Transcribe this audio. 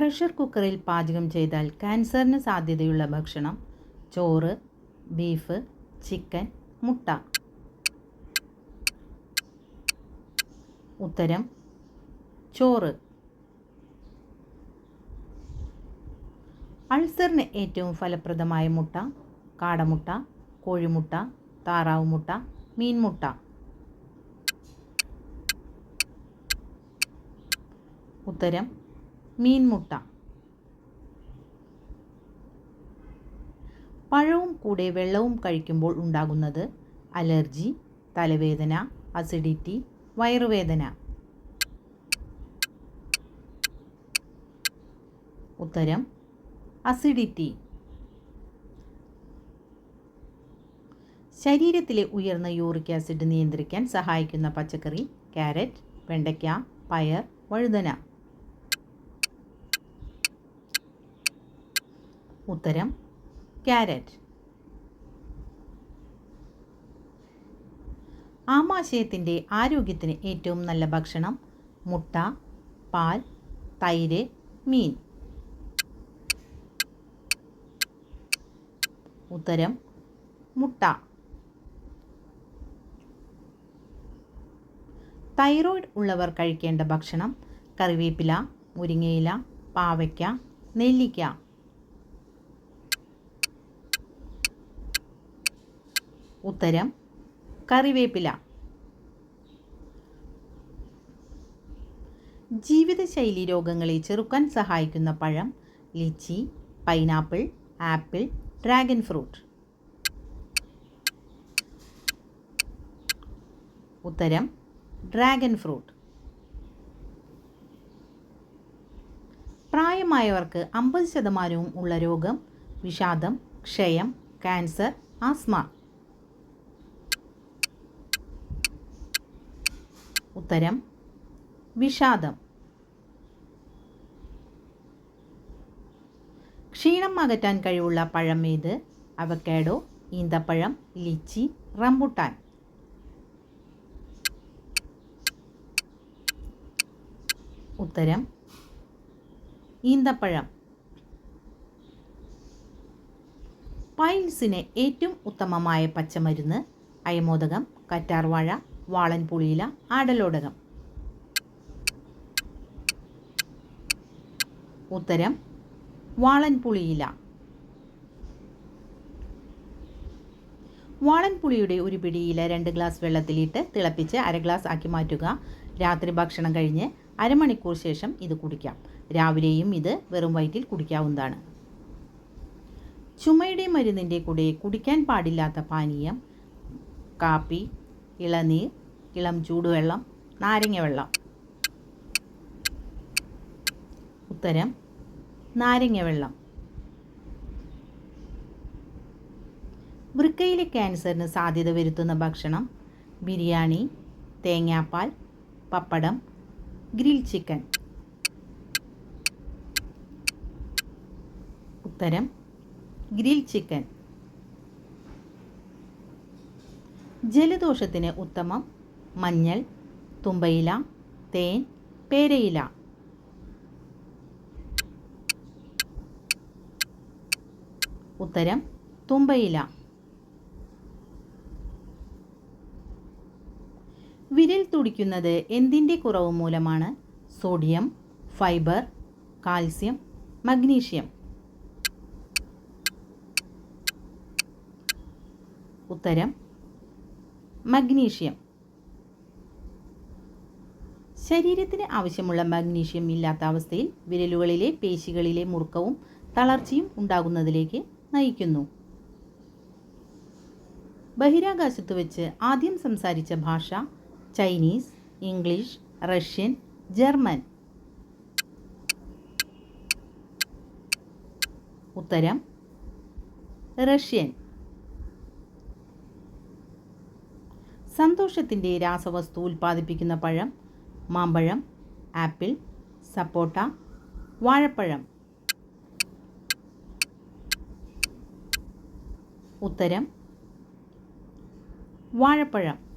Pressure കുക്കറിൽ പാചകം ചെയ്താൽ ക്യാൻസറിന് സാധ്യതയുള്ള ഭക്ഷണം ചോറ് ബീഫ് ചിക്കൻ മുട്ട. ഉത്തരം ചോറ്. അൾസറിന് ഏറ്റവും ഫലപ്രദമായ മുട്ട കാടമുട്ട കോഴിമുട്ട താറാവ് മുട്ട മീൻമുട്ട. ഉത്തരം മീൻമുട്ട. പഴവും കൂടെ വെള്ളവും കഴിക്കുമ്പോൾ ഉണ്ടാകുന്നത് അലർജി തലവേദന അസിഡിറ്റി വയറുവേദന. ഉത്തരം അസിഡിറ്റി. ശരീരത്തിലെ ഉയർന്ന യൂറിക് ആസിഡ് നിയന്ത്രിക്കാൻ സഹായിക്കുന്ന പച്ചക്കറി ക്യാരറ്റ് വെണ്ടയ്ക്ക പയർ വഴുതന. ഉത്തരം ക്യാരറ്റ്. ആമാശയത്തിന്റെ ആരോഗ്യത്തിന് ഏറ്റവും നല്ല ഭക്ഷണം മുട്ട പാൽ തൈര് മീൻ. ഉത്തരം മുട്ട. തൈറോയ്ഡ് ഉള്ളവർ കഴിക്കേണ്ട ഭക്ഷണം കറിവേപ്പില മുരിങ്ങയില പാവയ്ക്ക നെല്ലിക്ക. ഉത്തരം കറിവേപ്പില. ജീവിതശൈലി രോഗങ്ങളെ ചെറുക്കാൻ സഹായിക്കുന്ന പഴം litchi pineapple apple dragon fruit. ഉത്തരം ഡ്രാഗൺ ഫ്രൂട്ട്. പ്രായമായവർക്ക് അമ്പത് ശതമാനവും ഉള്ള രോഗം വിഷാദം ക്ഷയം ക്യാൻസർ ആസ്മ ഉത്തരം വിഷാദം. ക്ഷീണം അകറ്റാൻ കഴിവുള്ള പഴം ഏത്? അവക്കാഡോ ഈന്തപ്പഴം ലിച്ചി റംബുട്ടാൻ. ഉത്തരം ഈന്തപ്പഴം. പൈൽസിന് ഏറ്റവും ഉത്തമമായ പച്ചമരുന്ന് അയമോദകം കറ്റാർവാഴ വാളൻ പുളിയില ആടലോടകം ഉത്തരം വാളൻ പുളിയില. വാളൻപുളിയുടെ ഒരു പിടിയില രണ്ട് ഗ്ലാസ് വെള്ളത്തിലിട്ട് തിളപ്പിച്ച് അര ഗ്ലാസ് ആക്കി മാറ്റുക. രാത്രി ഭക്ഷണം കഴിഞ്ഞ് അരമണിക്കൂർ ശേഷം ഇത് കുടിക്കാം. രാവിലെയും ഇത് വെറും വയറ്റിൽ കുടിക്കാവുന്നതാണ്. ചുമയുടെ മരുന്നിന്റെ കൂടെ കുടിക്കാൻ പാടില്ലാത്ത പാനീയം കാപ്പി ഇളനീർ ഇളം ചൂടുവെള്ളം നാരങ്ങ വെള്ളം. ഉത്തരം നാരങ്ങ വെള്ളം. വൃക്കയിലെ ക്യാൻസറിന് സാധ്യത വരുത്തുന്ന ഭക്ഷണം ബിരിയാണി തേങ്ങാപ്പാൽ പപ്പടം ഗ്രിൽ ചിക്കൻ. ഉത്തരം ഗ്രിൽ ചിക്കൻ. ജലദോഷത്തിന് ഉത്തമം മഞ്ഞൾ തുമ്പയില തേൻ പേരയില. ഉത്തരം തുമ്പയില. വിരൽ തുടിക്കുന്നത് എന്തിന്റെ കുറവ് മൂലമാണ്? Sodium fibre calcium magnesium. ഉത്തരം മഗ്നീഷ്യം. ശരീരത്തിന് ആവശ്യമുള്ള മഗ്നീഷ്യം ഇല്ലാത്ത അവസ്ഥയിൽ വിരലുകളിലെ പേശികളിലെ മുറുക്കവും തളർച്ചയും ഉണ്ടാകുന്നതിലേക്ക് നയിക്കുന്നു. ബഹിരാകാശത്ത് വെച്ച് ആദ്യം സംസാരിച്ച ഭാഷ ചൈനീസ് ഇംഗ്ലീഷ് റഷ്യൻ ജർമ്മൻ. ഉത്തരം റഷ്യൻ. സന്തോഷത്തിന്റെ രാസവസ്തു ഉൽപ്പാദിപ്പിക്കുന്ന പഴം മാമ്പഴം ആപ്പിൾ സപ്പോട്ട വാഴപ്പഴം. ഉത്തരം വാഴപ്പഴം.